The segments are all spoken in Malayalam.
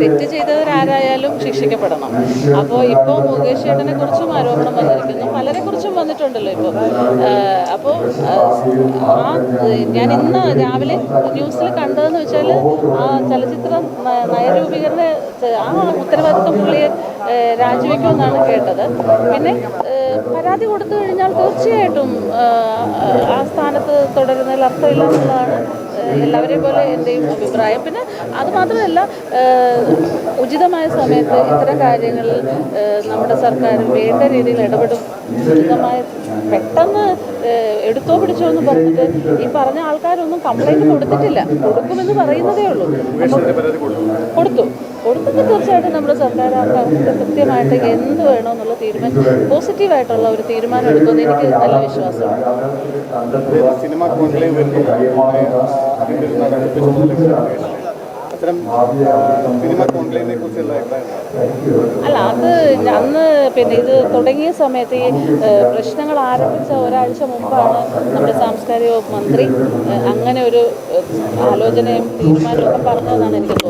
തെറ്റ് ചെയ്തവരാരായാലും ശിക്ഷിക്കപ്പെടണം അപ്പോൾ ഇപ്പോൾ മുകേഷ് ചേട്ടനെ കുറിച്ചും ആരോപണം വന്നിരിക്കുന്നു പലരെ കുറിച്ചും വന്നിട്ടുണ്ടല്ലോ ഇപ്പോൾ അപ്പോൾ ആ ഞാൻ ഇന്ന് രാവിലെ ന്യൂസിൽ കണ്ടതെന്ന് വെച്ചാൽ ആ ചലച്ചിത്ര നയരൂപീകരണ ആ ഉത്തരവാദിത്വം പുള്ളിയെ രാജിവെക്കുമെന്നാണ് കേട്ടത് പിന്നെ പരാതി കൊടുത്തു കഴിഞ്ഞാൽ തീർച്ചയായിട്ടും ആ സ്ഥാനത്ത് തുടരുന്നതിൽ അർത്ഥമില്ല എന്നുള്ളതാണ് എല്ലാവരെയും പോലെ എൻ്റെയും അഭിപ്രായം പിന്നെ അത് മാത്രമല്ല ഉചിതമായ സമയത്ത് ഇത്തരം കാര്യങ്ങളിൽ നമ്മുടെ സർക്കാർ വേണ്ട രീതിയിൽ ഇടപെടും ഉചിതമായ പെട്ടെന്ന് എടുത്തോ പിടിച്ചോ എന്ന് പറഞ്ഞിട്ട് ഈ പറഞ്ഞ ആൾക്കാരൊന്നും കംപ്ലൈൻറ്റ് കൊടുത്തിട്ടില്ല കൊടുക്കുമെന്ന് പറയുന്നതേ ഉള്ളൂ കൊടുത്തു കൊടുക്കുന്നത് തീർച്ചയായിട്ടും നമ്മുടെ സർക്കാർ ആ കൃത്യമായിട്ട് എന്ത് എന്നുള്ള തീരുമാനം പോസിറ്റീവായിട്ടുള്ള ഒരു തീരുമാനം എടുക്കുമെന്ന് എനിക്ക് നല്ല വിശ്വാസമാണ് സിനിമ അല്ല അത് അന്ന് പിന്നെ ഇത് തുടങ്ങിയ സമയത്ത് ഈ പ്രശ്നങ്ങൾ ആരംഭിച്ച ഒരാഴ്ച മുമ്പാണ് നമ്മുടെ സാംസ്കാരിക മന്ത്രി അങ്ങനെ ഒരു ആലോചനയും തീരുമാനമൊക്കെ പറഞ്ഞതെന്നാണ് എനിക്ക് തോന്നുന്നത്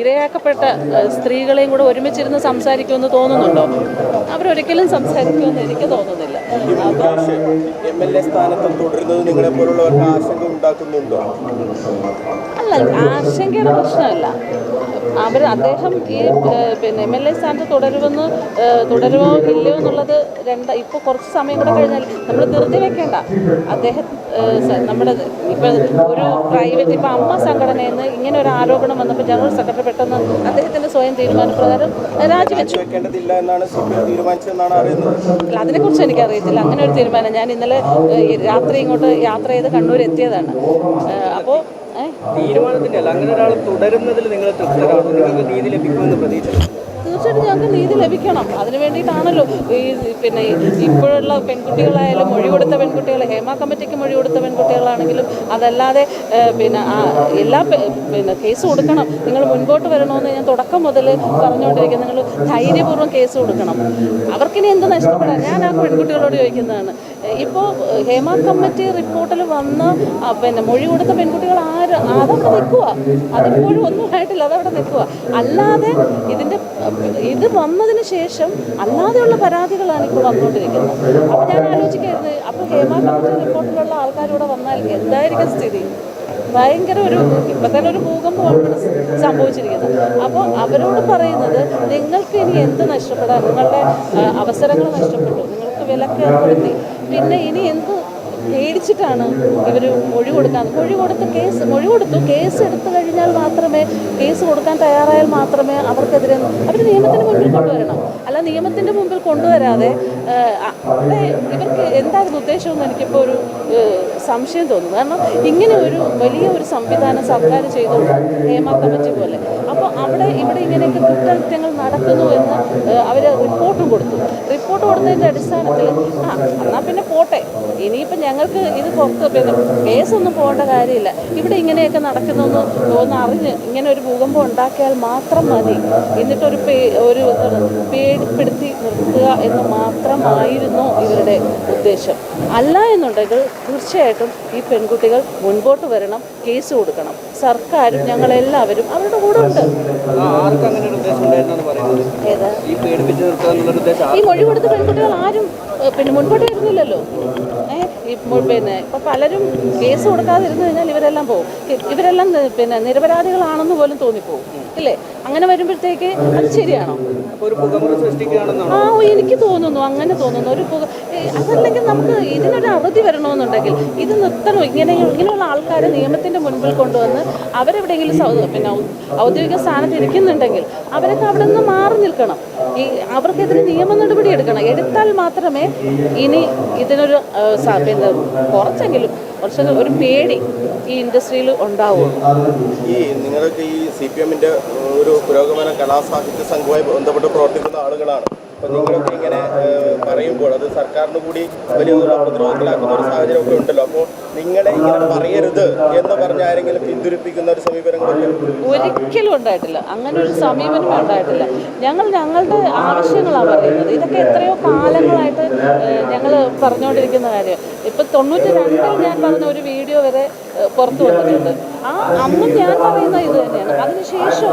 ഇരയാക്കപ്പെട്ട സ്ത്രീകളെയും കൂടെ ഒരുമിച്ചിരുന്ന് സംസാരിക്കുമെന്ന് തോന്നുന്നുണ്ടോ അവരൊരിക്കലും സംസാരിക്കുമെന്ന് എനിക്ക് തോന്നുന്നില്ല അല്ല ആശങ്കയുടെ പ്രശ്നമല്ല അവർ അദ്ദേഹം ഈ പിന്നെ എം എൽ എ സ്ഥാനത്ത് തുടരുമെന്ന് തുടരുമോ ഇല്ലയോ എന്നുള്ളത് രണ്ട് ഇപ്പോൾ കുറച്ച് സമയം കൂടെ കഴിഞ്ഞാൽ നമ്മൾ നിർത്തി വെക്കേണ്ട അദ്ദേഹം നമ്മുടെ ഇപ്പം ഒരു പ്രൈവറ്റ് ഇപ്പം അമ്മ സംഘടനയിൽ നിന്ന് ഇങ്ങനെ ഒരു ആരോപണം വന്നപ്പോൾ ജനറൽ സെക്രട്ടറി പെട്ടെന്ന് അദ്ദേഹത്തിൻ്റെ സ്വയം തീരുമാനപ്രകാരം രാജിവെച്ചു അല്ല അതിനെക്കുറിച്ച് എനിക്കറിയത്തില്ല അങ്ങനെ ഒരു തീരുമാനം ഞാൻ ഇന്നലെ രാത്രി ഇങ്ങോട്ട് യാത്ര ചെയ്ത് കണ്ണൂർ എത്തിയതാണ് അപ്പോൾ തീരുമാനത്തിന്റെ അല്ല അങ്ങനെ ഒരാൾ തുടരുന്നതിൽ നിങ്ങൾ തൃപ്തരാണോ നിങ്ങൾക്ക് നീതി ലഭിക്കുമെന്ന് പ്രതീക്ഷിക്കുന്നു തീർച്ചയായിട്ടും ഞങ്ങൾക്ക് നീതി ലഭിക്കണം അതിന് വേണ്ടിയിട്ടാണല്ലോ ഈ പിന്നെ ഇപ്പോഴുള്ള പെൺകുട്ടികളായാലും മൊഴി കൊടുത്ത പെൺകുട്ടികൾ ഹേമ കമ്മിറ്റിക്ക് മൊഴി കൊടുത്ത പെൺകുട്ടികളാണെങ്കിലും അതല്ലാതെ പിന്നെ എല്ലാ പിന്നെ കേസ് കൊടുക്കണം നിങ്ങൾ മുൻപോട്ട് വരണമെന്ന് ഞാൻ തുടക്കം മുതൽ പറഞ്ഞുകൊണ്ടിരിക്കുന്നത് നിങ്ങൾ ധൈര്യപൂർവ്വം കേസ് കൊടുക്കണം അവർക്കിനി എന്ത് നഷ്ടപ്പെടാം ഞാൻ ആ പെൺകുട്ടികളോട് ചോദിക്കുന്നതാണ് ഇപ്പോൾ ഹേമ കമ്മിറ്റി റിപ്പോർട്ടിൽ വന്ന് പിന്നെ മൊഴി കൊടുത്ത പെൺകുട്ടികൾ ആര് അതവിടെ നിൽക്കുക അതിപ്പോഴും ഒന്നും ആയിട്ടില്ല അതവിടെ നിൽക്കുക അല്ലാതെ ഇതിൻ്റെ ഇത് വന്നതിന് ശേഷം അല്ലാതെയുള്ള പരാതികളാണ് ഇപ്പോൾ വന്നുകൊണ്ടിരിക്കുന്നത് അപ്പോൾ ഞാൻ ആലോചിക്കരുത് അപ്പോൾ ഹേമ കമ്മിറ്റി റിപ്പോർട്ടിലുള്ള ആൾക്കാരൂടെ വന്നാൽ എന്തായിരിക്കും സ്ഥിതി ഭയങ്കര ഒരു ഇപ്പം തന്നെ ഒരു ഭൂകമ്പമാണ് സംഭവിച്ചിരിക്കുന്നത് അപ്പോൾ അവരോട് പറയുന്നത് നിങ്ങൾക്ക് ഇനി എന്ത് നഷ്ടപ്പെടാം നിങ്ങളുടെ അവസരങ്ങൾ നഷ്ടപ്പെട്ടു നിങ്ങൾക്ക് വിലക്കേർപ്പെടുത്തി പിന്നെ ഇനി എന്ത് പേടിച്ചിട്ടാണ് ഇവർ മൊഴി കൊടുക്കാൻ മൊഴി കൊടുത്ത് കേസ് മൊഴി കൊടുത്തു കേസ് എടുത്തു കഴിഞ്ഞാൽ മാത്രമേ കേസ് കൊടുക്കാൻ തയ്യാറായാൽ മാത്രമേ അവർക്കെതിരെ അവർ നിയമത്തിന് മുമ്പിൽ കൊണ്ടുവരണം അല്ല നിയമത്തിൻ്റെ മുമ്പിൽ കൊണ്ടുവരാതെ ഇവർക്ക് എന്തായിരുന്നു ഉദ്ദേശമെന്ന് എനിക്കിപ്പോൾ ഒരു സംശയം തോന്നുന്നു കാരണം ഇങ്ങനെ ഒരു വലിയ ഒരു സംവിധാനം സർക്കാർ ചെയ്തു നിയമ കമ്മിറ്റി പോലെ ഇങ്ങനെയൊക്കെ കുറ്റകൃത്യങ്ങൾ നടക്കുന്നു എന്ന് അവർ റിപ്പോർട്ട് കൊടുത്തു റിപ്പോർട്ട് കൊടുത്തതിൻ്റെ അടിസ്ഥാനത്തിൽ ആ എന്നാൽ പിന്നെ പോട്ടെ ഇനിയിപ്പോൾ ഞങ്ങൾക്ക് ഇത് പുറത്ത് കേസൊന്നും പോകേണ്ട കാര്യമില്ല ഇവിടെ ഇങ്ങനെയൊക്കെ എന്ന് തോന്നുന്നു അറിഞ്ഞ് ഇങ്ങനെ ഒരു ഭൂകമ്പം ഉണ്ടാക്കിയാൽ മാത്രം മതി എന്നിട്ടൊരു പേ ഒരു പേടിപ്പെടുത്തി നിർത്തുക എന്ന് മാത്രമായിരുന്നു ഇവരുടെ ഉദ്ദേശം അല്ല എന്നുണ്ടെങ്കിൽ തീർച്ചയായിട്ടും ഈ പെൺകുട്ടികൾ മുൻപോട്ട് വരണം കേസ് കൊടുക്കണം സർക്കാരും ഞങ്ങളെല്ലാവരും അവരുടെ കൂടെ ഉണ്ട് ഈ മൊഴി കൊടുത്ത പെൺകുട്ടികൾ ആരും പിന്നെ മുൻപോട്ട് വരുന്നില്ലല്ലോ പിന്നെ ഇപ്പോൾ പലരും കേസ് കൊടുക്കാതിരുന്നു കഴിഞ്ഞാൽ ഇവരെല്ലാം പോകും ഇവരെല്ലാം പിന്നെ നിരപരാധികളാണെന്ന് പോലും തോന്നിപ്പോവും ഇല്ലേ അങ്ങനെ വരുമ്പോഴത്തേക്ക് അത് ശരിയാണോ ആ എനിക്ക് തോന്നുന്നു അങ്ങനെ തോന്നുന്നു ഒരു പുക അതല്ലെങ്കിൽ നമുക്ക് ഇതിനൊരു അവധി വരണമെന്നുണ്ടെങ്കിൽ ഇത് നിർത്തണം ഇങ്ങനെ ഇങ്ങനെയുള്ള ആൾക്കാരെ നിയമത്തിൻ്റെ മുൻപിൽ കൊണ്ടുവന്ന് അവരെവിടെയെങ്കിലും പിന്നെ ഔദ്യോഗിക സ്ഥാനത്ത് ഇരിക്കുന്നുണ്ടെങ്കിൽ അവരൊക്കെ അവിടെ നിന്ന് മാറി നിൽക്കണം ഈ അവർക്കെതിരെ നിയമ നടപടി എടുക്കണം എടുത്താൽ മാത്രമേ ഇനി ഇതിനൊരു പിന്നെ കുറച്ചെങ്കിലും കുറച്ചെങ്കിലും ഒരു പേടി ഈ ഇൻഡസ്ട്രിയിൽ ഉണ്ടാവും ഈ നിങ്ങളൊക്കെ ഈ സി പി എമ്മിൻ്റെ ഒരു പുരോഗമന കലാസാഹിത്യ സംഘവുമായി ബന്ധപ്പെട്ട് പ്രവർത്തിക്കുന്ന ആളുകളാണ് അപ്പം നിങ്ങളൊക്കെ ഇങ്ങനെ പറയുമ്പോൾ അത് സർക്കാരിന് കൂടി വലിയ പ്രതിരോധത്തിലാക്കുന്ന ഒരു സാഹചര്യമൊക്കെ ഉണ്ടല്ലോ അപ്പോൾ നിങ്ങളെ ഇങ്ങനെ പറയരുത് എന്ന് പറഞ്ഞ ആരെങ്കിലും പിന്തുരിപ്പിക്കുന്ന ഒരു സമീപനങ്ങളൊക്കെ ഒരിക്കലും ഉണ്ടായിട്ടില്ല അങ്ങനെ ഒരു സമീപനം ഉണ്ടായിട്ടില്ല ഞങ്ങൾ ഞങ്ങളുടെ ആവശ്യങ്ങളാണ് പറയുന്നത് ഇതൊക്കെ എത്രയോ കാലങ്ങളായിട്ട് ഞങ്ങൾ പറഞ്ഞുകൊണ്ടിരിക്കുന്ന കാര്യം ഇപ്പം തൊണ്ണൂറ്റി രണ്ടിൽ ഞാൻ പറഞ്ഞ ഒരു വീഡിയോ വരെ പുറത്തു വന്നിട്ടുണ്ട് ആ അന്നും ഞാൻ പറയുന്ന ഇത് തന്നെയാണ് അതിനുശേഷം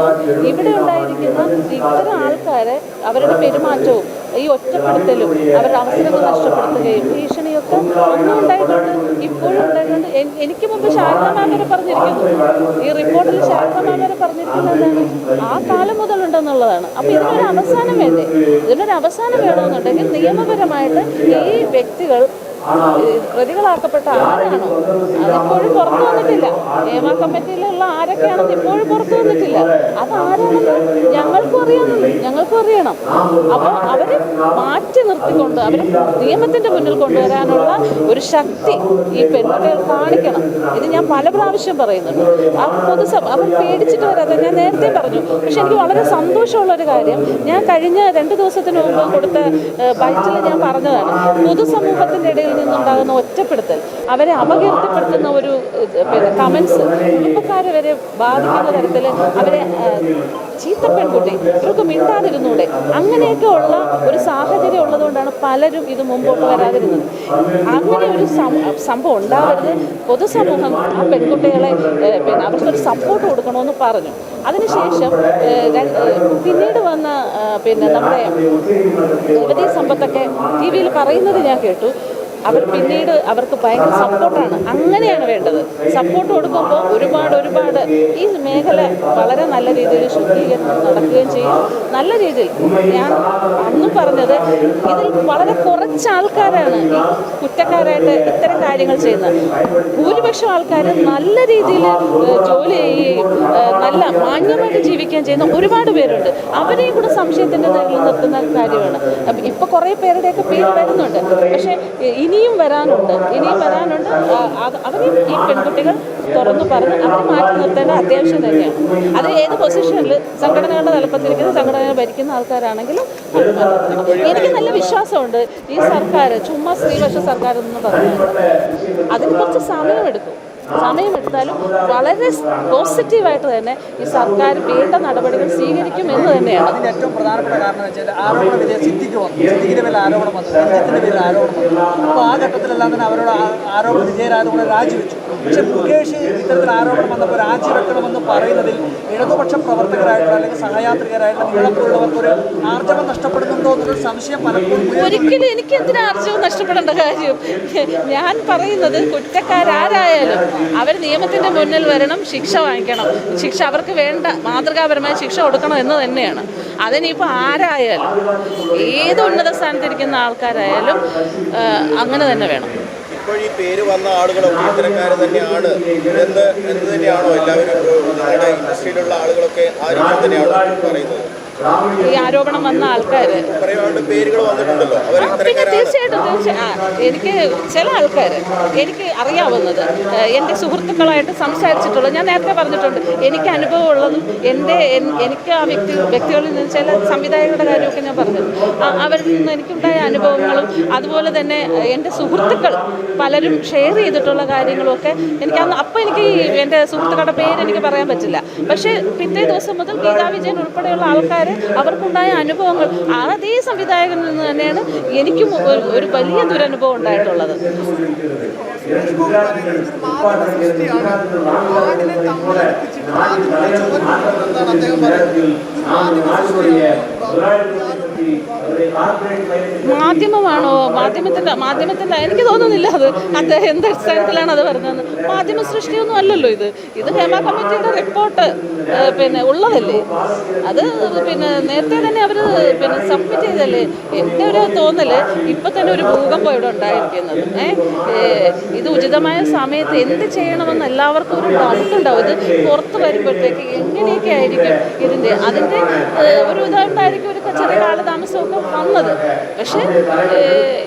ഇവിടെ ഉണ്ടായിരിക്കുന്ന ഇത്തരം ആൾക്കാരെ അവരുടെ പെരുമാറ്റവും ഭീഷണിയും ഈ ഒറ്റപ്പെടുത്തലും അവരുടെ അവസരങ്ങൾ നഷ്ടപ്പെടുത്തുകയും ഭീഷണിയൊക്കെ ഒന്നും ഉണ്ടായിട്ടുണ്ട് ഇപ്പോഴും ഉണ്ടായിട്ടുണ്ട് എനിക്ക് മുമ്പ് ശാരദ മാമരെ പറഞ്ഞിരിക്കുന്നു ഈ റിപ്പോർട്ടിൽ ശാരദ മാമരെ പറഞ്ഞിരിക്കുന്നതാണ് ആ കാലം മുതലുണ്ടെന്നുള്ളതാണ് അപ്പോൾ ഇതിനൊരു അവസാനം വേണ്ടേ ഇതിനൊരു അവസാനം വേണമെന്നുണ്ടെങ്കിൽ നിയമപരമായിട്ട് ഈ വ്യക്തികൾ പ്രതികളാക്കപ്പെട്ട ആരാണോ അതിപ്പോഴും പുറത്തു വന്നിട്ടില്ല നിയമ കമ്മിറ്റിയിലുള്ള ആരൊക്കെയാണെന്ന് ഇപ്പോഴും പുറത്തു വന്നിട്ടില്ല അതാരാണെന്ന് ഞങ്ങൾക്കും അറിയാമെന്നില്ല ഞങ്ങൾക്കും അറിയണം അപ്പോൾ അവരെ മാറ്റി നിർത്തിക്കൊണ്ട് അവരെ നിയമത്തിന്റെ മുന്നിൽ കൊണ്ടുവരാനുള്ള ഒരു ശക്തി ഈ പെൺകുട്ടികൾ കാണിക്കണം ഇത് ഞാൻ പല പ്രാവശ്യം പറയുന്നുണ്ട് ആ പൊതുസഭ അവർ പേടിച്ചിട്ട് വരാതെ ഞാൻ നേരത്തെ പറഞ്ഞു പക്ഷെ എനിക്ക് വളരെ സന്തോഷമുള്ള ഒരു കാര്യം ഞാൻ കഴിഞ്ഞ രണ്ട് ദിവസത്തിന് മുമ്പ് കൊടുത്ത ബൈറ്റിൽ ഞാൻ പറഞ്ഞതാണ് പൊതുസമൂഹത്തിൻ്റെ ഇടയിൽ ജനങ്ങളിൽ നിന്നുണ്ടാകുന്ന ഒറ്റപ്പെടുത്തൽ അവരെ അപകീർത്തിപ്പെടുത്തുന്ന ഒരു കമൻസ് കുടുംബക്കാരെ വരെ ബാധിക്കുന്ന തരത്തിൽ അവരെ ചീത്ത പെൺകുട്ടി ഇവർക്ക് മിണ്ടാതിരുന്നൂടെ അങ്ങനെയൊക്കെ ഉള്ള ഒരു സാഹചര്യം ഉള്ളതുകൊണ്ടാണ് പലരും ഇത് മുമ്പോട്ട് വരാതിരുന്നത് അങ്ങനെ ഒരു സംഭവം ഉണ്ടാവരുത് പൊതുസമൂഹം ആ പെൺകുട്ടികളെ പിന്നെ അവർക്കൊരു സപ്പോർട്ട് കൊടുക്കണമെന്ന് പറഞ്ഞു അതിനുശേഷം പിന്നീട് വന്ന പിന്നെ നമ്മുടെ യുവതീ സമ്പത്തൊക്കെ ടി വിയിൽ പറയുന്നത് ഞാൻ കേട്ടു അവർ പിന്നീട് അവർക്ക് ഭയങ്കര സപ്പോർട്ടാണ് അങ്ങനെയാണ് വേണ്ടത് സപ്പോർട്ട് കൊടുക്കുമ്പോൾ ഒരുപാട് ഒരുപാട് ഈ മേഖല വളരെ നല്ല രീതിയിൽ ശുദ്ധീകരണം നടക്കുകയും ചെയ്യും നല്ല രീതിയിൽ ഞാൻ അന്നും പറഞ്ഞത് ഇതിൽ വളരെ കുറച്ച് ആൾക്കാരാണ് ഈ കുറ്റക്കാരായിട്ട് ഇത്തരം കാര്യങ്ങൾ ചെയ്യുന്നത് ഭൂരിപക്ഷം ആൾക്കാർ നല്ല രീതിയിൽ ജോലി ചെയ്യുകയും നല്ല മാന്യമായിട്ട് ജീവിക്കുകയും ചെയ്യുന്ന ഒരുപാട് പേരുണ്ട് അവരെയും കൂടെ സംശയത്തിൻ്റെ നിഴലിൽ നിർത്തുന്ന കാര്യമാണ് ഇപ്പോൾ കുറേ പേരുടെയൊക്കെ പേര് വരുന്നുണ്ട് പക്ഷേ ഈ ഇനിയും വരാനുണ്ട് ഇനിയും വരാനുണ്ട് അവരെയും ഈ പെൺകുട്ടികൾ തുറന്നു പറഞ്ഞ് അവരെ മാറ്റി നിർത്തേണ്ട അത്യാവശ്യം തന്നെയാണ് അത് ഏത് പൊസിഷനിൽ സംഘടനകളുടെ തലപ്പത്തിരിക്കുന്ന സംഘടനകൾ ഭരിക്കുന്ന ആൾക്കാരാണെങ്കിലും എനിക്ക് നല്ല വിശ്വാസമുണ്ട് ഈ സർക്കാർ ചുമ്മാ സ്ത്രീപക്ഷ സർക്കാർ എന്ന് പറഞ്ഞു അതിന് കുറച്ച് സമയമെടുക്കും സമയമെടുത്താലും വളരെ പോസിറ്റീവായിട്ട് തന്നെ ഈ സർക്കാർ വേണ്ട നടപടികൾ സ്വീകരിക്കും എന്ന് തന്നെയാണ് അതിന് ഏറ്റവും പ്രധാനപ്പെട്ട കാരണം വെച്ചാൽ ആരോപണ വിധേയ സിദ്ധിക്ക് വന്നു സിദ്ധിക്കിന്റെ ആരോപണം വന്നു രഞ്ജിത്തിന്റെ ആരോപണം വന്നു അപ്പോൾ ആ ഘട്ടത്തിലെല്ലാം തന്നെ അവരോട് ആരോപണ വിധേയരായത് രാജിവെച്ചു പക്ഷെ മുകേഷ് ഇത്തരത്തിൽ ആരോപണം വന്നപ്പോൾ രാജിവെക്കണമെന്ന് പറയുന്നതിൽ ഇടതുപക്ഷ പ്രവർത്തകരായിട്ടുള്ള അല്ലെങ്കിൽ സഹയാത്രികരായിട്ടുള്ള നിങ്ങളെപ്പോലുള്ളവർക്കൊരു ആർജവം നഷ്ടപ്പെടുന്നുണ്ടോ എന്നൊരു സംശയം പലപ്പോഴും ഒരിക്കലും എനിക്ക് എന്തിനാ ആർജവം നഷ്ടപ്പെടേണ്ട കാര്യം ഞാൻ പറയുന്നത് കുറ്റക്കാരാരായാലും അവർ നിയമത്തിൻ്റെ മുന്നിൽ വരണം ശിക്ഷ വാങ്ങിക്കണം ശിക്ഷ അവർക്ക് വേണ്ട മാതൃകാപരമായ ശിക്ഷ കൊടുക്കണം എന്ന് തന്നെയാണ് അതിനിപ്പോൾ ആരായാലും ഏത് ഉന്നത സ്ഥാനത്തിരിക്കുന്ന ആൾക്കാരായാലും അങ്ങനെ തന്നെ വേണം ഇപ്പോൾ ഈ പേര് വന്ന ആളുകളൊക്കെ ഇത്തരക്കാർ തന്നെയാണ് എന്ന് എന്ന് തന്നെയാണോ എല്ലാവരും ഇൻഡസ്ട്രിയിലുള്ള ആളുകളൊക്കെ ആരും രീതിയിൽ തന്നെയാണോ പറയുന്നത് ഈ ആരോപണം വന്ന ആൾക്കാർ പിന്നെ തീർച്ചയായിട്ടും തീർച്ചയായും എനിക്ക് ചില ആൾക്കാർ എനിക്ക് അറിയാവുന്നത് എൻ്റെ സുഹൃത്തുക്കളായിട്ട് സംസാരിച്ചിട്ടുള്ള ഞാൻ നേരത്തെ പറഞ്ഞിട്ടുണ്ട് എനിക്ക് അനുഭവം ഉള്ളതും എൻ്റെ എനിക്ക് ആ വ്യക്തി വ്യക്തികളിൽ നിന്ന് ചില സംവിധായകരുടെ കാര്യമൊക്കെ ഞാൻ പറഞ്ഞു അവരിൽ നിന്ന് എനിക്കുണ്ടായ അനുഭവങ്ങളും അതുപോലെ തന്നെ എൻ്റെ സുഹൃത്തുക്കൾ പലരും ഷെയർ ചെയ്തിട്ടുള്ള കാര്യങ്ങളൊക്കെ എനിക്ക് അന്ന് അപ്പം എനിക്ക് എൻ്റെ സുഹൃത്തുക്കളുടെ പേര് എനിക്ക് പറയാൻ പറ്റില്ല പക്ഷേ പിറ്റേ ദിവസം മുതൽ ഗീതാ വിജയൻ ഉൾപ്പെടെയുള്ള ആൾക്കാർ ആൾക്കാർ അവർക്കുണ്ടായ അനുഭവങ്ങൾ അതേ സംവിധായകനിൽ നിന്ന് തന്നെയാണ് എനിക്കും ഒരു വലിയ ദുരനുഭവം ഉണ്ടായിട്ടുള്ളത് അദ്ദേഹം മാധ്യമമാണോ മാധ്യമത്തിൻ്റെ മാധ്യമത്തിൻ്റെ എനിക്ക് തോന്നുന്നില്ല അത് അദ്ദേഹം എന്ത് അടിസ്ഥാനത്തിലാണ് അത് പറഞ്ഞത് മാധ്യമ സൃഷ്ടിയൊന്നും അല്ലല്ലോ ഇത് ഇത് ഹേമ കമ്മിറ്റിയുടെ റിപ്പോർട്ട് പിന്നെ ഉള്ളതല്ലേ അത് പിന്നെ നേരത്തെ തന്നെ അവർ പിന്നെ സബ്മിറ്റ് ചെയ്തല്ലേ എൻ്റെ ഒരു തോന്നൽ ഇപ്പം തന്നെ ഒരു ഭൂകമ്പം ഇവിടെ ഉണ്ടായിരിക്കുന്നത് ഇത് ഉചിതമായ സമയത്ത് എന്ത് ചെയ്യണമെന്ന് എല്ലാവർക്കും ഒരു ഡൗട്ട് ഉണ്ടാവും ഇത് പുറത്ത് വരുമ്പോഴത്തേക്ക് എങ്ങനെയൊക്കെ ആയിരിക്കും ഇതിൻ്റെ അതിൻ്റെ ഒരു ഇതുണ്ടായിരിക്കും ഒരു ചെറിയ കാലതാമസമൊക്കെ വന്നത് പക്ഷേ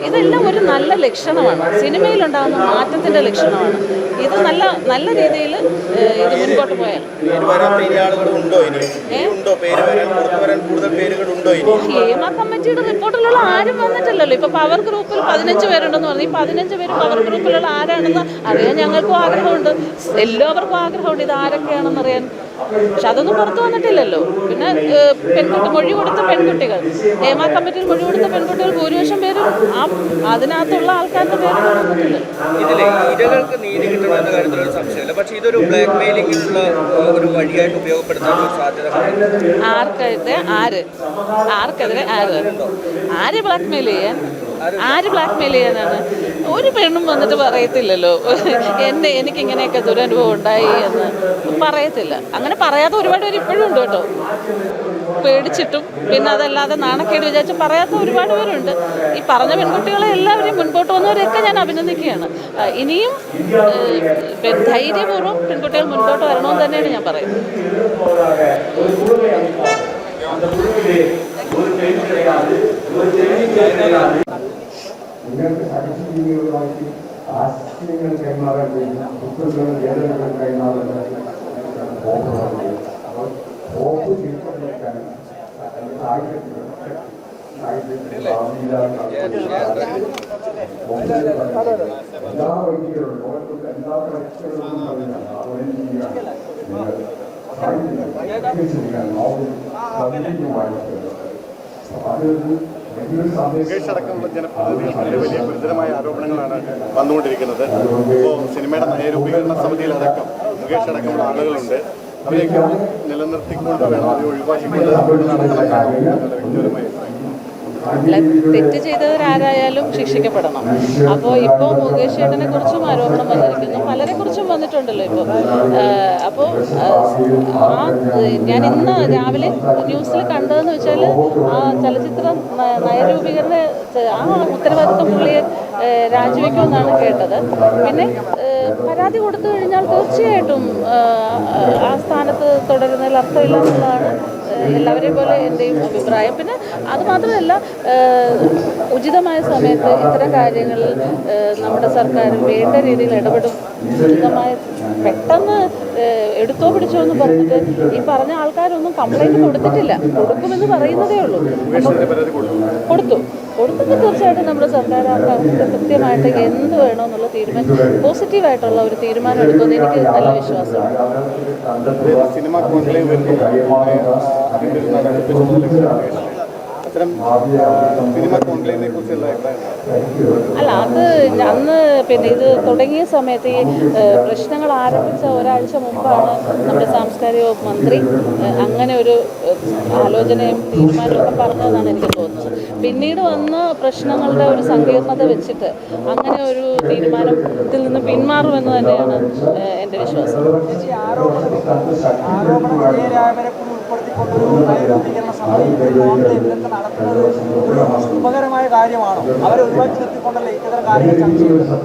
ഇതെല്ലാം ഒരു നല്ല ലക്ഷണമാണ് സിനിമയിലുണ്ടാകുന്ന മാറ്റത്തിൻ്റെ ലക്ഷണമാണ് ഇത് നല്ല നല്ല രീതിയിൽ ഇത് മുൻപോട്ട് പോയാൽ ഹേമ കമ്മിറ്റിയുടെ റിപ്പോർട്ടിലുള്ള ആരും വന്നിട്ടില്ലല്ലോ ഇപ്പൊ പവർ ഗ്രൂപ്പിൽ പതിനഞ്ച് പേരുണ്ടെന്ന് പറഞ്ഞു ഈ പതിനഞ്ച് പേര് പവർ ഗ്രൂപ്പിലുള്ള ആരാണെന്ന് അറിയാൻ ഞങ്ങൾക്കും ആഗ്രഹമുണ്ട് എല്ലാവർക്കും ആഗ്രഹമുണ്ട് ഇത് ആരൊക്കെയാണെന്ന് അറിയാൻ പക്ഷെ അതൊന്നും പുറത്തു വന്നിട്ടില്ലല്ലോ പിന്നെ പെൺകുട്ടി മൊഴി കൊടുത്ത പെൺകുട്ടികൾ ഹേമ കമ്മിറ്റിയിൽ മൊഴി കൊടുത്ത പെൺകുട്ടികൾ ഭൂരിപക്ഷം പേരും ആ അതിനകത്തുള്ള ആൾക്കാരുടെ പേര് ആർക്കെതിരെ ആര് ആർക്കെതിരെ ആര് ആര് ബ്ലാക്ക് മെയിൽ ചെയ്യാൻ ആര് ബ്ലാക്ക് മെയിൽ ചെയ്യാനാണ് ഒരു പെണ്ണും വന്നിട്ട് പറയത്തില്ലല്ലോ എന്നെ എനിക്ക് ഇങ്ങനെയൊക്കെ ദുരനുഭവം ഉണ്ടായി എന്ന് പറയത്തില്ല അങ്ങനെ അങ്ങനെ പറയാതെ ഒരുപാട് പേര് ഇപ്പോഴും ഉണ്ട് കേട്ടോ പേടിച്ചിട്ടും പിന്നെ അതല്ലാതെ നാണക്കേട് വിചാരിച്ച് പറയാത്ത ഒരുപാട് പേരുണ്ട് ഈ പറഞ്ഞ പെൺകുട്ടികളെ എല്ലാവരെയും മുൻപോട്ട് വന്നവരെയൊക്കെ ഞാൻ അഭിനന്ദിക്കുകയാണ് ഇനിയും ധൈര്യപൂർവ്വം പെൺകുട്ടികൾ മുൻപോട്ട് വരണമെന്ന് തന്നെയാണ് ഞാൻ പറയുന്നത് കൈമാറാൻ കഴിയുന്ന പുസ്തകങ്ങളും കൈമാറാൻ കഴിയുന്ന ഹോപ്പ് ജീവിതത്തിലേക്കാണ് എല്ലാ വൈദികരും ലോകത്തുള്ള എല്ലാ പ്രശ്നങ്ങളും പറയുന്ന ആഹ്വാനം ചെയ്യുകയാണ് നിങ്ങൾ സാഹിത്യം നോവലും സൗന്ദര്യമായിട്ട് അത് മുകേഷ് അടക്കമുള്ള ജനപ്രതിനിധികൾക്കെതിരെ വലിയ ഗുരുതരമായ ആരോപണങ്ങളാണ് വന്നുകൊണ്ടിരിക്കുന്നത് ഇപ്പോൾ സിനിമയുടെ നയരൂപീകരണ സമിതിയിൽ അടക്കം മുകേഷ് അടക്കമുള്ള ആളുകളുണ്ട് അവരെയൊക്കെ നിലനിർത്തിക്കൊണ്ട് വേണം അത് ഒഴിവാക്കിക്കൊണ്ട് നടക്കണം വ്യക്തിപരമായി തെറ്റ് ചെയ്തവരാരായാലും ശിക്ഷിക്കപ്പെടണം അപ്പോൾ ഇപ്പോൾ മുകേഷ് ചേട്ടനെ കുറിച്ചും ആരോപണം വന്നിരിക്കുന്നു പലരെ കുറിച്ചും വന്നിട്ടുണ്ടല്ലോ ഇപ്പോൾ അപ്പോൾ ആ ഞാൻ ഇന്ന് രാവിലെ ന്യൂസിൽ കണ്ടതെന്ന് വെച്ചാൽ ആ ചലച്ചിത്ര നയരൂപീകരണ ആ ഉത്തരവാദിത്വം പുള്ളിയെ രാജിവെക്കുമെന്നാണ് കേട്ടത് പിന്നെ പരാതി കൊടുത്തു കഴിഞ്ഞാൽ തീർച്ചയായിട്ടും ആ സ്ഥാനത്ത് തുടരുന്നതിൽ അർത്ഥമില്ല എന്നുള്ളതാണ് എല്ലാവരെയും പോലെ എൻ്റെയും അഭിപ്രായം പിന്നെ അതുമാത്രമല്ല ഉചിതമായ സമയത്ത് ഇത്തരം കാര്യങ്ങളിൽ നമ്മുടെ സർക്കാർ വേണ്ട രീതിയിൽ ഇടപെടും ഉചിതമായ പെട്ടെന്ന് എടുത്തോ പിടിച്ചോ എന്ന് പറഞ്ഞിട്ട് ഈ പറഞ്ഞ ആൾക്കാരൊന്നും കംപ്ലൈൻറ്റ് കൊടുത്തിട്ടില്ല കൊടുക്കുമെന്ന് പറയുന്നതേ ഉള്ളൂ തീർച്ചയായിട്ടും നമ്മുടെ സർക്കാർ കൃത്യമായിട്ട് എന്ത് എന്നുള്ള തീരുമാനം പോസിറ്റീവായിട്ടുള്ള ഒരു തീരുമാനം എടുക്കുമെന്ന് എനിക്ക് നല്ല വിശ്വാസമാണ് സിനിമ അല്ല അത് അന്ന് പിന്നെ ഇത് തുടങ്ങിയ സമയത്ത് ഈ പ്രശ്നങ്ങൾ ആരംഭിച്ച ഒരാഴ്ച മുമ്പാണ് നമ്മുടെ സാംസ്കാരിക മന്ത്രി അങ്ങനെ ഒരു ആലോചനയും തീരുമാനമൊക്കെ പറഞ്ഞതെന്നാണ് എനിക്ക് തോന്നുന്നത് പിന്നീട് വന്ന പ്രശ്നങ്ങളുടെ ഒരു സങ്കീർണത വെച്ചിട്ട് അങ്ങനെ ഒരു തീരുമാനത്തിൽ നിന്ന് പിന്മാറുമെന്ന് തന്നെയാണ് എൻ്റെ വിശ്വാസം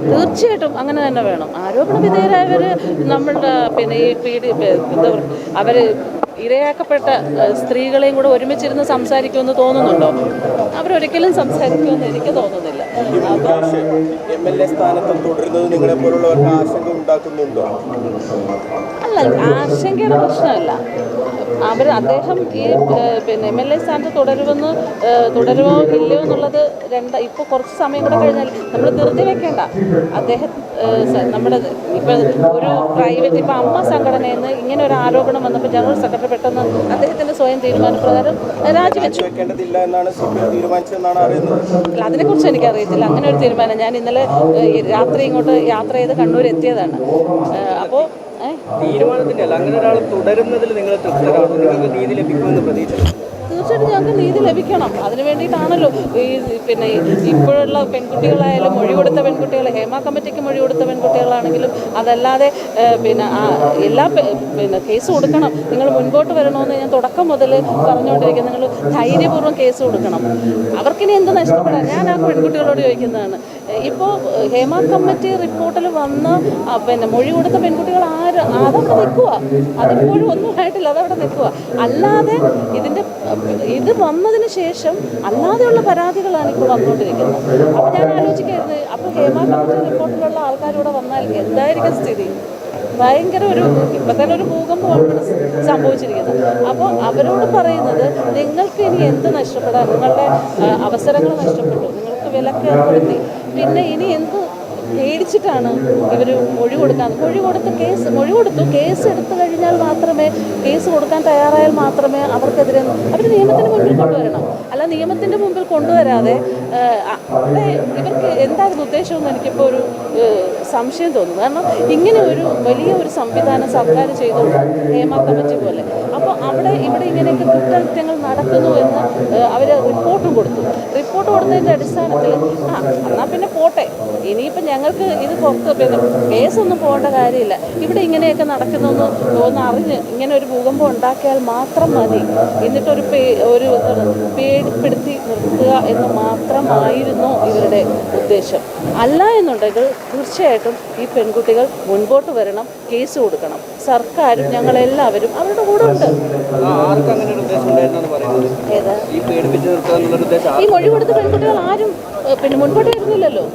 തീർച്ചയായിട്ടും അങ്ങനെ തന്നെ വേണം ആരോപണ വിധേയരായവർ നമ്മളുടെ പിന്നെ ഈ പീഡി അവർ ഇരയാക്കപ്പെട്ട സ്ത്രീകളെയും കൂടെ ഒരുമിച്ചിരുന്ന് സംസാരിക്കുമെന്ന് തോന്നുന്നുണ്ടോ അവരൊരിക്കലും സംസാരിക്കുമെന്ന് എനിക്ക് തോന്നുന്നില്ല ആശങ്ക അല്ല ആശങ്കയുടെ പ്രശ്നമല്ല അവർ അദ്ദേഹം ഈ പിന്നെ എം എൽ എ സ്ഥാനത്ത് തുടരുമെന്ന് തുടരുമോ ഇല്ലയോ എന്നുള്ളത് രണ്ട് ഇപ്പോൾ കുറച്ച് സമയം കൂടെ കഴിഞ്ഞാൽ നമ്മൾ ധൃതി വെക്കേണ്ട അദ്ദേഹം നമ്മുടെ ഇപ്പം ഒരു പ്രൈവറ്റ് ഇപ്പം അമ്മ സംഘടനയിൽ നിന്ന് ഇങ്ങനെ ഒരു ആരോപണം വന്നപ്പോൾ ജനറൽ സെക്രട്ടറി പെട്ടെന്ന് അദ്ദേഹത്തിൻ്റെ സ്വയം തീരുമാനപ്രകാരം രാജിവെച്ചു അതിനെക്കുറിച്ച് എനിക്കറിയത്തില്ല അങ്ങനെ ഒരു തീരുമാനം ഞാൻ ഇന്നലെ രാത്രി ഇങ്ങോട്ട് യാത്ര ചെയ്ത് കണ്ണൂർ എത്തിയതാണ് അപ്പോൾ തീരുമാനത്തിന്റെ അല്ല അങ്ങനെ ഒരാൾ തുടരുന്നതിൽ നിങ്ങൾ തൃപ്തരാണോ നിങ്ങൾക്ക് നീതി ലഭിക്കുമെന്ന് പ്രതീക്ഷിക്കുന്നു തീർച്ചയായിട്ടും ഞങ്ങൾക്ക് നീതി ലഭിക്കണം അതിന് വേണ്ടിയിട്ടാണല്ലോ ഈ പിന്നെ ഇപ്പോഴുള്ള പെൺകുട്ടികളായാലും മൊഴി കൊടുത്ത പെൺകുട്ടികൾ ഹേമ കമ്മിറ്റിക്ക് മൊഴി കൊടുത്ത പെൺകുട്ടികളാണെങ്കിലും അതല്ലാതെ പിന്നെ എല്ലാ പിന്നെ കേസ് കൊടുക്കണം നിങ്ങൾ മുൻപോട്ട് വരണമെന്ന് ഞാൻ തുടക്കം മുതൽ പറഞ്ഞുകൊണ്ടിരിക്കുന്നത് നിങ്ങൾ ധൈര്യപൂർവ്വം കേസ് കൊടുക്കണം അവർക്കിനി എന്ത് നഷ്ടപ്പെടാം ഞാൻ ആ പെൺകുട്ടികളോട് ചോദിക്കുന്നതാണ് ഇപ്പോൾ ഹേമ കമ്മിറ്റി റിപ്പോർട്ടിൽ വന്ന് പിന്നെ മൊഴി കൊടുത്ത പെൺകുട്ടികൾ ആരും അതവിടെ നിൽക്കുക അതിപ്പോഴും ഒന്നും ആയിട്ടില്ല അതവിടെ നിൽക്കുക അല്ലാതെ ഇതിൻ്റെ ഇത് വന്നതിന് ശേഷം അല്ലാതെയുള്ള പരാതികളാണ് ഇപ്പോൾ വന്നുകൊണ്ടിരിക്കുന്നത് അപ്പോൾ ഞാൻ ആലോചിക്കായിരുന്നു അപ്പോൾ ഹേമ കമ്മിറ്റി റിപ്പോർട്ടിലുള്ള ആൾക്കാരൂടെ വന്നാൽ എന്തായിരിക്കും സ്ഥിതി ഭയങ്കര ഒരു ഇപ്പം തന്നെ ഒരു ഭൂകമ്പമാണ് സംഭവിച്ചിരിക്കുന്നത് അപ്പോൾ അവരോട് പറയുന്നത് നിങ്ങൾക്ക് ഇനി എന്ത് നഷ്ടപ്പെടാൻ നിങ്ങളുടെ അവസരങ്ങൾ നഷ്ടപ്പെട്ടു നിങ്ങൾക്ക് വിലക്കേർപ്പെടുത്തി പിന്നെ ഇനി എന്ത് പേടിച്ചിട്ടാണ് ഇവർ മൊഴി കൊടുക്കാൻ മൊഴി കൊടുത്ത് കേസ് മൊഴി കൊടുത്തു കേസ് എടുത്തു കഴിഞ്ഞാൽ മാത്രമേ കേസ് കൊടുക്കാൻ തയ്യാറായാൽ മാത്രമേ അവർക്കെതിരെ അവർ നിയമത്തിന് മുമ്പിൽ കൊണ്ടുവരണം അല്ല നിയമത്തിൻ്റെ മുമ്പിൽ കൊണ്ടുവരാതെ ഇവർക്ക് എന്തായിരുന്നു ഉദ്ദേശമെന്ന് എനിക്കിപ്പോൾ ഒരു സംശയം തോന്നുന്നു കാരണം ഇങ്ങനെ ഒരു വലിയ ഒരു സംവിധാനം സർക്കാർ ചെയ്തു നിയമ കമ്മിറ്റി പോലെ അപ്പോൾ അവിടെ ഇവിടെ ഇങ്ങനെയൊക്കെ കുറ്റകൃത്യങ്ങൾ നടക്കുന്നു എന്ന് അവർ റിപ്പോർട്ടും കൊടുത്തു റിപ്പോർട്ട് കൊടുത്തതിൻ്റെ അടിസ്ഥാനത്തിൽ ആ എന്നാൽ പിന്നെ പോട്ടെ ഇനിയിപ്പോൾ ഞങ്ങൾക്ക് ഇത് പുറത്ത് കേസൊന്നും പോകേണ്ട കാര്യമില്ല ഇവിടെ ഇങ്ങനെയൊക്കെ എന്ന് ഒന്ന് അറിഞ്ഞ് ഇങ്ങനെ ഒരു ഭൂകമ്പം ഉണ്ടാക്കിയാൽ മാത്രം മതി എന്നിട്ടൊരു പേ ഒരു പേടിപ്പെടുത്തി നിർത്തുക എന്ന് മാത്രമായിരുന്നു ഇവരുടെ ഉദ്ദേശം അല്ല എന്നുണ്ടെങ്കിൽ തീർച്ചയായിട്ടും ഈ പെൺകുട്ടികൾ മുൻപോട്ട് വരണം കേസ് കൊടുക്കണം സർക്കാരും ഞങ്ങളെല്ലാവരും അവരുടെ കൂടെ ഉണ്ട് ഈ മൊഴി കൊടുത്ത പെൺകുട്ടികൾ ആരും പിന്നെ മുൻപോട്ട് വരുന്നില്ലല്ലോ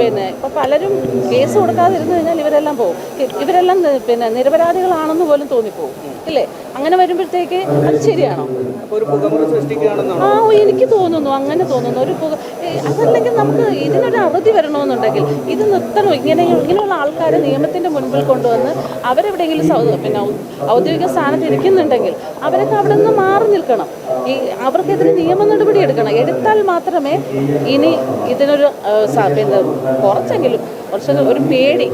പിന്നെ ഇപ്പം പലരും കേസ് കൊടുക്കാതിരുന്നു കഴിഞ്ഞാൽ ഇവരെല്ലാം പോകും ഇവരെല്ലാം പിന്നെ നിരപരാധികളാണെന്ന് പോലും തോന്നിപ്പോകും ഇല്ലേ അങ്ങനെ വരുമ്പോഴത്തേക്ക് അത് ശരിയാണോ ആ എനിക്ക് തോന്നുന്നു അങ്ങനെ തോന്നുന്നു ഒരു പുക അതല്ലെങ്കിൽ നമുക്ക് ഇതിനൊരു അവധി വരണമെന്നുണ്ടെങ്കിൽ ഇത് നിർത്തണം ഇങ്ങനെ ഇങ്ങനെയുള്ള ആൾക്കാരെ നിയമത്തിൻ്റെ മുൻപിൽ കൊണ്ടുവന്ന് അവരെവിടെയെങ്കിലും പിന്നെ ഔദ്യോഗിക സ്ഥാനത്ത് ഇരിക്കുന്നുണ്ടെങ്കിൽ അവരൊക്കെ അവിടെ നിന്ന് മാറി നിൽക്കണം ഈ അവർക്കെതിരെ നിയമ നടപടി എടുക്കണം എടുത്താൽ മാത്രമേ ഇനി ഇതിനൊരു പിന്നെ കുറച്ചെങ്കിലും കുറച്ചെങ്കിലും ഒരു പേടി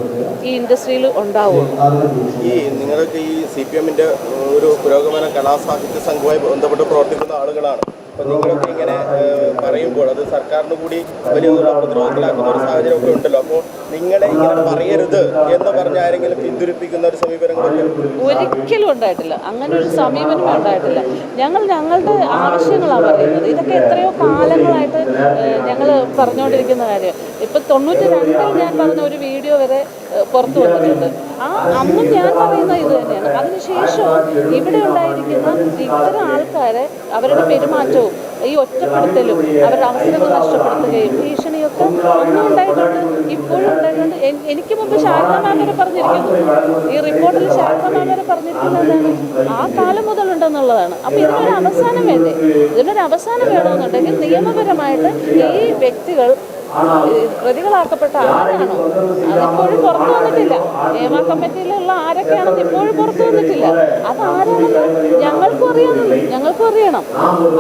ഈ ഇൻഡസ്ട്രിയിൽ ഉണ്ടാവും ഈ നിങ്ങളൊക്കെ ഈ സി പി എമ്മിൻ്റെ ഒരു പുരോഗമന കലാസാഹിത്യ സംഘവുമായി ബന്ധപ്പെട്ട് പ്രവർത്തിക്കുന്ന ആളുകളാണ് അപ്പം നിങ്ങളൊക്കെ ഇങ്ങനെ പറയുമ്പോൾ അത് സർക്കാരിന് കൂടി വലിയ ഉപദ്രവത്തിലാക്കുന്ന ഒരു സാഹചര്യം ഒക്കെ ഉണ്ടല്ലോ അപ്പോൾ നിങ്ങളെ ഇങ്ങനെ പറയരുത് എന്ന് പറഞ്ഞ ആരെങ്കിലും പിന്തിരിപ്പിക്കുന്ന ഒരു സമീപനം ഒരിക്കലും ഉണ്ടായിട്ടില്ല അങ്ങനെ ഒരു സമീപനം ഉണ്ടായിട്ടില്ല ഞങ്ങൾ ഞങ്ങളുടെ ആവശ്യങ്ങളാണ് പറയുന്നത് ഇതൊക്കെ എത്രയോ കാലങ്ങളായിട്ട് ഞങ്ങൾ പറഞ്ഞുകൊണ്ടിരിക്കുന്ന കാര്യം ഇപ്പൊ തൊണ്ണൂറ്റി രണ്ടിൽ ഞാൻ പറഞ്ഞ ഒരു വീഡിയോ വരെ പുറത്തു വന്നിട്ടുണ്ട് ആ അന്നും ഞാൻ പറയുന്ന ഇത് തന്നെയാണ് അതിനുശേഷവും ഇവിടെ ഉണ്ടായിരിക്കുന്ന ഇത്തരം ആൾക്കാരെ അവരുടെ പെരുമാറ്റവും ഈ ഒറ്റപ്പെടുത്തലും അവരുടെ അവസരങ്ങൾ നഷ്ടപ്പെടുത്തുകയും ഭീഷണിയൊക്കെ ഒന്നും ഉണ്ടായിട്ടുണ്ട് ഇപ്പോഴും ഉണ്ടായിട്ടുണ്ട് എനിക്ക് മുമ്പ് ശാരദ മാമരെ പറഞ്ഞിരിക്കുന്നു ഈ റിപ്പോർട്ടിൽ ശാരദ മാമരെ പറഞ്ഞിരിക്കുന്നതാണ് ആ കാലം മുതൽ ഉണ്ടെന്നുള്ളതാണ് അപ്പോൾ ഇതിനൊരു അവസാനം വേണ്ടേ ഇതിനൊരു അവസാനം വേണമെന്നുണ്ടെങ്കിൽ നിയമപരമായിട്ട് ഈ വ്യക്തികൾ പ്രതികളാക്കപ്പെട്ട ആരാണോ അതിപ്പോഴും പുറത്തു വന്നിട്ടില്ല നിയമ കമ്മിറ്റിയിലുള്ള ആരൊക്കെയാണെന്ന് ഇപ്പോഴും പുറത്തു വന്നിട്ടില്ല അതാരാണെന്ന് ഞങ്ങൾക്കും അറിയണം ഞങ്ങൾക്കും അറിയണം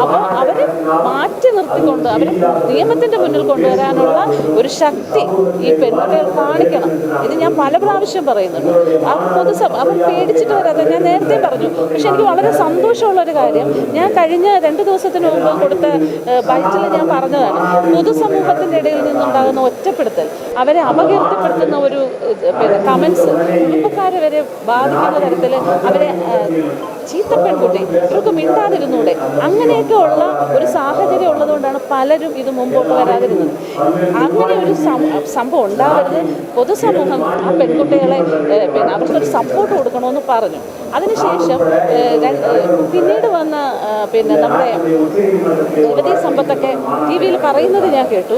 അപ്പോൾ അവരെ മാറ്റി നിർത്തിക്കൊണ്ട് അവരെ നിയമത്തിന്റെ മുന്നിൽ കൊണ്ടുവരാനുള്ള ഒരു ശക്തി ഈ പെൺകുട്ടികൾ കാണിക്കണം ഇത് ഞാൻ പല പ്രാവശ്യം പറയുന്നുണ്ട് ആ പൊതു അവർ പേടിച്ചിട്ട് വരാതെ ഞാൻ നേരത്തെ പറഞ്ഞു പക്ഷെ എനിക്ക് വളരെ സന്തോഷമുള്ള ഒരു കാര്യം ഞാൻ കഴിഞ്ഞ രണ്ട് ദിവസത്തിന് മുമ്പ് കൊടുത്ത ബൈറ്റിൽ ഞാൻ പറഞ്ഞതാണ് പൊതുസമൂഹത്തിന്റെ ഇടയിൽ നിന്നുണ്ടാകുന്ന ഒറ്റപ്പെടുത്തൽ അവരെ അപകീർത്തിപ്പെടുത്തുന്ന ഒരു കമൻസ് കുടുംബക്കാരെ വരെ ബാധിക്കുന്ന തരത്തിൽ അവരെ ചീത്ത പെൺകുട്ടി ഇവർക്ക് മിണ്ടാതിരുന്നൂടെ അങ്ങനെയൊക്കെ ഉള്ള ഒരു സാഹചര്യം ഉള്ളതുകൊണ്ടാണ് പലരും ഇത് മുമ്പോട്ട് വരാതിരുന്നത് അങ്ങനെ ഒരു സംഭവം ഉണ്ടാവരുത് പൊതുസമൂഹം ആ പെൺകുട്ടികളെ പിന്നെ അവർക്കൊരു സപ്പോർട്ട് കൊടുക്കണമെന്ന് പറഞ്ഞു അതിനുശേഷം പിന്നീട് വന്ന പിന്നെ നമ്മുടെ യുവതീ സമ്പത്തൊക്കെ ടി വിയിൽ പറയുന്നത് ഞാൻ കേട്ടു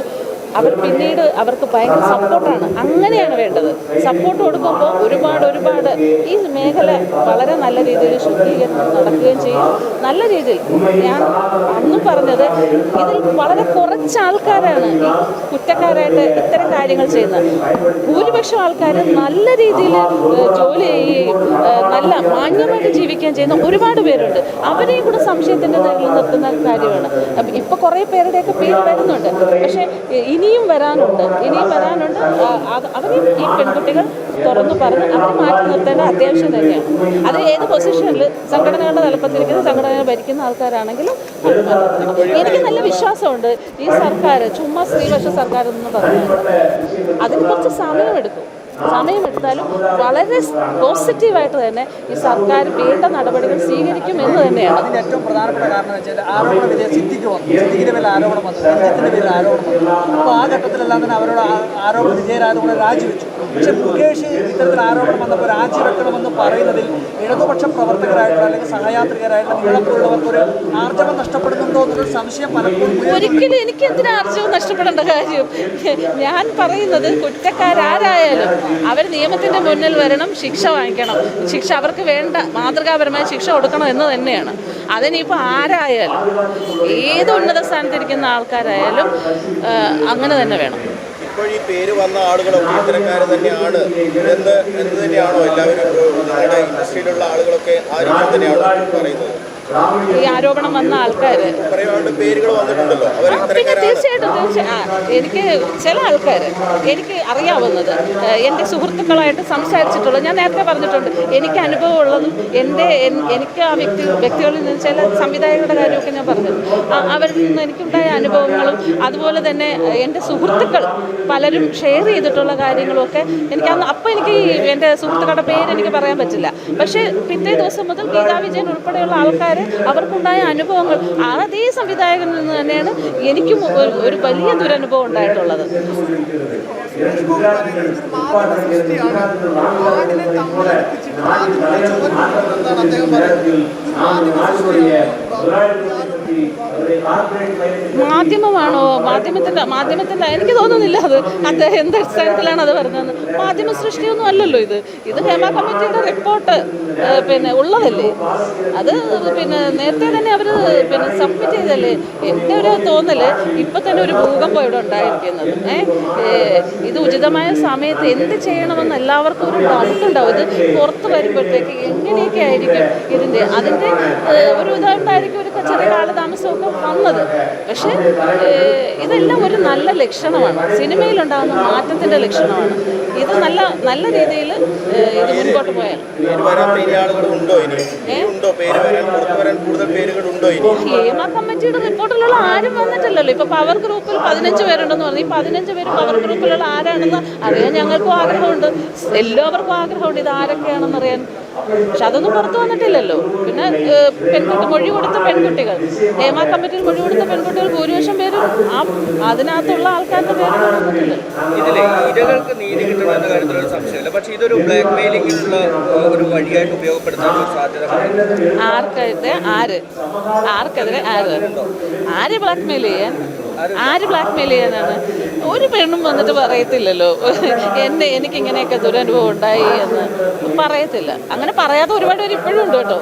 അവർ പിന്നീട് അവർക്ക് ഭയങ്കര സപ്പോർട്ടാണ് അങ്ങനെയാണ് വേണ്ടത് സപ്പോർട്ട് കൊടുക്കുമ്പോൾ ഒരുപാട് ഒരുപാട് ഈ മേഖല വളരെ നല്ല രീതിയിൽ ശുദ്ധീകരണം നടക്കുകയും ചെയ്യും നല്ല രീതിയിൽ ഞാൻ അന്നും പറഞ്ഞത് ഇതിൽ വളരെ കുറച്ച് ആൾക്കാരാണ് ഈ കുറ്റക്കാരായിട്ട് ഇത്തരം കാര്യങ്ങൾ ചെയ്യുന്നത് ഭൂരിപക്ഷം ആൾക്കാർ നല്ല രീതിയിൽ ജോലി ചെയ്യുകയും നല്ല മാന്യമായിട്ട് ജീവിക്കുകയും ചെയ്യുന്ന ഒരുപാട് പേരുണ്ട് അവരെയും കൂടെ സംശയത്തിൻ്റെ നിലനിർത്തുന്ന കാര്യമാണ് ഇപ്പൊ കുറേ പേരുടെയൊക്കെ പേര് വരുന്നുണ്ട് പക്ഷേ ഇനി ഇനിയും വരാനുണ്ട് ഇനിയും വരാനുണ്ട് അവരെയും ഈ പെൺകുട്ടികൾ തുറന്നു പറഞ്ഞ് അവർ മാറ്റി നിർത്തേണ്ട അത്യാവശ്യം തന്നെയാണ് അത് ഏത് പൊസിഷനിൽ സംഘടനകളുടെ തലപ്പത്തിരിക്കുന്ന സംഘടനകൾ ഭരിക്കുന്ന ആൾക്കാരാണെങ്കിലും എനിക്ക് നല്ല വിശ്വാസമുണ്ട് ഈ സർക്കാർ ചുമ്മാ സ്ത്രീപക്ഷ സർക്കാർ എന്ന് പറഞ്ഞു അതിന് കുറച്ച് സമയമെടുക്കും സമയമെടുത്താലും വളരെ പോസിറ്റീവായിട്ട് തന്നെ ഈ സർക്കാർ വേണ്ട നടപടികൾ സ്വീകരിക്കും എന്ന് തന്നെയാണ് അതിൻ്റെ ഏറ്റവും പ്രധാനപ്പെട്ട കാരണം വെച്ചാൽ ആരോപണത്തിലെ സിദ്ധിക്ക് വന്നു സിദ്ധിക്കിൻ്റെ പേരിൽ ആരോപണം വന്നു രഞ്ജിത്തിൻ്റെ പേരിൽ ആരോപണം വന്നു അപ്പോൾ ആ തന്നെ അവരോട് ആരോപണ വിജയരായതുകൊണ്ട് രാജിവെച്ചു പക്ഷെ മുകേഷ് ഇത്തരത്തിൽ ആരോപണം വന്നപ്പോൾ രാജിവെക്കണമെന്ന് പറയുന്നതിൽ ഇടതുപക്ഷ പ്രവർത്തകരായിട്ടുള്ള അല്ലെങ്കിൽ സഹയാത്രികരായിട്ടുള്ള നിങ്ങളെപ്പോലുള്ളവർക്കൊരു ആർജവം നഷ്ടപ്പെടുന്നുണ്ടോ എന്നൊരു സംശയം പലപ്പോഴും ഒരിക്കലും എനിക്ക് എന്തിനാ ആർജവം നഷ്ടപ്പെടേണ്ട കാര്യം ഞാൻ പറയുന്നത് കുറ്റക്കാരാരായാലും അവർ നിയമത്തിൻ്റെ മുന്നിൽ വരണം ശിക്ഷ വാങ്ങിക്കണം ശിക്ഷ അവർക്ക് വേണ്ട മാതൃകാപരമായ ശിക്ഷ കൊടുക്കണം എന്ന് തന്നെയാണ് അതിനിപ്പോൾ ആരായാലും ഏത് ഉന്നത സ്ഥാനത്തിരിക്കുന്ന ആൾക്കാരായാലും അങ്ങനെ തന്നെ വേണം ഇപ്പോൾ ഈ പേര് വന്ന ആളുകളും ഇത്തരക്കാർ തന്നെയാണ് എന്ന് എന്ന് തന്നെയാണോ എല്ലാവരും ഇൻഡസ്ട്രിയിലുള്ള ആളുകളൊക്കെ ആ രീതിയിൽ തന്നെയാണ് പറയുന്നത് ഈ ആരോപണം വന്ന ആൾക്കാർ പിന്നെ തീർച്ചയായിട്ടും തീർച്ചയായും എനിക്ക് ചില ആൾക്കാർ എനിക്ക് അറിയാവുന്നത് എൻ്റെ സുഹൃത്തുക്കളായിട്ട് സംസാരിച്ചിട്ടുള്ള ഞാൻ നേരത്തെ പറഞ്ഞിട്ടുണ്ട് എനിക്ക് അനുഭവമുള്ളതും എൻ്റെ എനിക്ക് ആ വ്യക്തി വ്യക്തികളിൽ നിന്ന് ചില സംവിധായകരുടെ കാര്യമൊക്കെ ഞാൻ പറഞ്ഞു അവരിൽ നിന്ന് എനിക്കുണ്ടായ അനുഭവങ്ങളും അതുപോലെ തന്നെ എൻ്റെ സുഹൃത്തുക്കൾ പലരും ഷെയർ ചെയ്തിട്ടുള്ള കാര്യങ്ങളൊക്കെ എനിക്ക് അന്ന് അപ്പം എനിക്ക് എൻ്റെ സുഹൃത്തുക്കളുടെ പേര് എനിക്ക് പറയാൻ പറ്റില്ല പക്ഷേ പിറ്റേ ദിവസം മുതൽ ഗീതാ വിജയൻ ഉൾപ്പെടെയുള്ള ആൾക്കാർ ആൾക്കാർ അവർക്കുണ്ടായ അനുഭവങ്ങൾ അതേ സംവിധായകനിൽ നിന്ന് തന്നെയാണ് എനിക്കും ഒരു വലിയ ദുരനുഭവം ഉണ്ടായിട്ടുള്ളത് അദ്ദേഹം പറയുന്നത് മാധ്യമമാണോ മാധ്യമത്തിൻ്റെ മാധ്യമത്തിൻ്റെ എനിക്ക് തോന്നുന്നില്ല അത് അദ്ദേഹം എന്ത് അടിസ്ഥാനത്തിലാണ് അത് പറഞ്ഞത് മാധ്യമ സൃഷ്ടിയൊന്നും അല്ലല്ലോ ഇത് ഇത് ഹേമ കമ്മിറ്റിയുടെ റിപ്പോർട്ട് പിന്നെ ഉള്ളതല്ലേ അത് പിന്നെ നേരത്തെ തന്നെ അവർ പിന്നെ സബ്മിറ്റ് ചെയ്തല്ലേ എൻ്റെ ഒരു തോന്നൽ ഇപ്പം തന്നെ ഒരു ഭൂകമ്പം ഇവിടെ ഉണ്ടായിരിക്കുന്നത് ഇത് ഉചിതമായ സമയത്ത് എന്ത് ചെയ്യണമെന്ന് എല്ലാവർക്കും ഒരു ഡൗട്ട് ഉണ്ടാവും ഇത് പുറത്ത് വരുമ്പോഴത്തേക്ക് എങ്ങനെയൊക്കെ ആയിരിക്കും ഇതിൻ്റെ അതിൻ്റെ ഒരു ഇതുണ്ടായിരിക്കും ഒരു ചെറിയ കാലതാമസമൊക്കെ വന്നത് പക്ഷേ ഇതെല്ലാം ഒരു നല്ല ലക്ഷണമാണ് സിനിമയിലുണ്ടാകുന്ന മാറ്റത്തിൻ്റെ ലക്ഷണമാണ് ഇത് നല്ല നല്ല രീതിയിൽ ഇത് മുൻപോട്ട് പോയാൽ കമ്മിറ്റിയുടെ റിപ്പോർട്ടിലുള്ള ആരും വന്നിട്ടില്ലല്ലോ ഇപ്പൊ പവർ ഗ്രൂപ്പിൽ പതിനഞ്ച് പേരുണ്ടെന്ന് പറഞ്ഞു ഈ പതിനഞ്ച് പേര് പവർ ഗ്രൂപ്പിലുള്ള ആരാണെന്ന് അറിയാൻ ഞങ്ങൾക്കും ആഗ്രഹമുണ്ട് എല്ലാവർക്കും ആഗ്രഹമുണ്ട് ഇത് ആരൊക്കെയാണെന്ന് അറിയാൻ പക്ഷെ അതൊന്നും പുറത്തു വന്നിട്ടില്ലല്ലോ പിന്നെ പെൺകുട്ടി മൊഴി കൊടുത്ത പെൺകുട്ടികൾ ഹേമ കമ്മിറ്റിയിൽ മൊഴി കൊടുത്ത പെൺകുട്ടികൾ ഭൂരിപക്ഷം പേരും ആ അതിനകത്തുള്ള ആൾക്കാരുടെ പേര് ആർക്കെതിരെ ആര് ആർക്കെതിരെ ആര് ആര് ബ്ലാക്ക്മെയിൽ ചെയ്യാൻ ആര് ബ്ലാക്ക് മെയിൽ ചെയ്യാനാണ് ഒരു പെണ്ണും വന്നിട്ട് പറയത്തില്ലല്ലോ എന്നെ എനിക്ക് ഇങ്ങനെയൊക്കെ ദുരനുഭവം ഉണ്ടായി എന്ന് പറയത്തില്ല അങ്ങനെ പറയാതെ ഒരുപാട് പേര് ഇപ്പോഴും ഉണ്ട് കേട്ടോ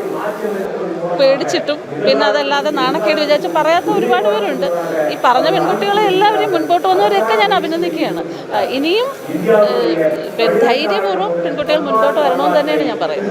പേടിച്ചിട്ടും പിന്നെ അതല്ലാതെ നാണക്കേട് വിചാരിച്ചു പറയാത്ത ഒരുപാട് പേരുണ്ട് ഈ പറഞ്ഞ പെൺകുട്ടികളെ എല്ലാവരെയും മുൻപോട്ട് വന്നവരെയൊക്കെ ഞാൻ അഭിനന്ദിക്കുകയാണ് ഇനിയും ധൈര്യപൂർവ്വം പെൺകുട്ടികൾ മുൻപോട്ട് വരണമെന്ന് തന്നെയാണ് ഞാൻ പറയുന്നത്